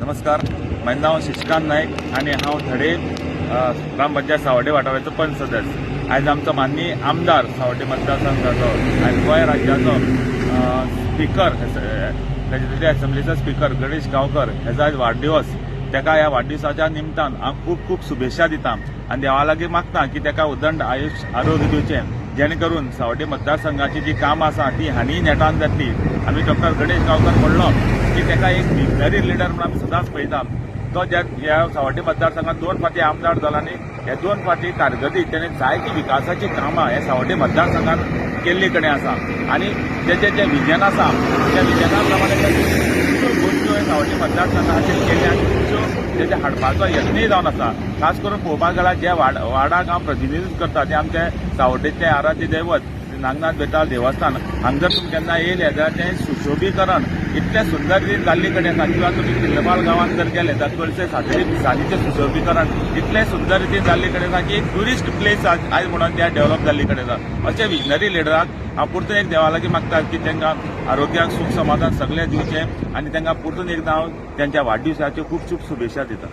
नमस्कार माझं नाव शशिकांत नाईक आणि हांव धडे ग्रामपंचायत सावड्डे वाठाराचो पंच सदस्य. आयज आमचो माननीय आमदार सावड्डे मतदारसंघाचो आनी गोंय राज्याचो स्पिकर स्पीकर लेजिस्लेटिव्ह असेंब्लीचो स्पीकर गणेश गांवकर हेजो आयज वाडदिवस तेका ह्या वाडदिवसाच्या निमतान हांव खूब खूब शुभेच्छा दिता आनी देवा लागीं मागता की ताका उदंड आयुश्य आरोग्य दिवचें जेणे करून सावड्डे मतदारसंघाची जी कामां आसा ती हानी नेटान जातली. आमी डॉक्टर गणेश गांवकर म्हणलो की तेका एक विजनरी लिडर म्हणून आमी सदांच पळयता तो ज्या ह्या सावड्डे मतदारसंघात दोन फाटी आमदार जाला आनी हे दोन फाटी कारकिर्दीत तेणे जायती विकासाची कामां हे सावड्डे मतदारसंघात केल्ली कडेन आसा आनी जेचे जे विजन आसा त्या विजना प्रमाणे ते खुबश्यो हे सावड्डे मतदारसंघा तेजे हाडपाचो यत्नय जावन आसा खास करून पळोवपाक गेल्यार जे वाड वाडाक हांव प्रतिनिधीत्व करता ते आमचे सावड्डेचे आराध्य दैवत. नागनाथ बेताळ देवस्थान. हांगा जर तुमी केन्ना येयले जाल्यार तें सुशोभीकरण इतलें सुंदर रीत जाल्ले कडेन आसा किंवा तुमी किल्लपाल गांवांत जर गेले जाल्यार गोडसे सातेरी दिसांनीचें सुशोभीकरण. इतलें सुंदर रितीन जाल्ले कडेन आसा की एक ट्युरिस्ट प्लेस आज आयज म्हणून त्या डेव्हलप जाल्ले कडेन आसा अशें विजनरी लिडराक हांव परतून एक देवा लागीं मागता की तांकां आरोग्याक सुख समाधान सगळें दिवचें आनी तांकां परतून एकदां हांव त्यांच्या वाडदिवसाच्यो खूब खूब शुभेच्छा दिता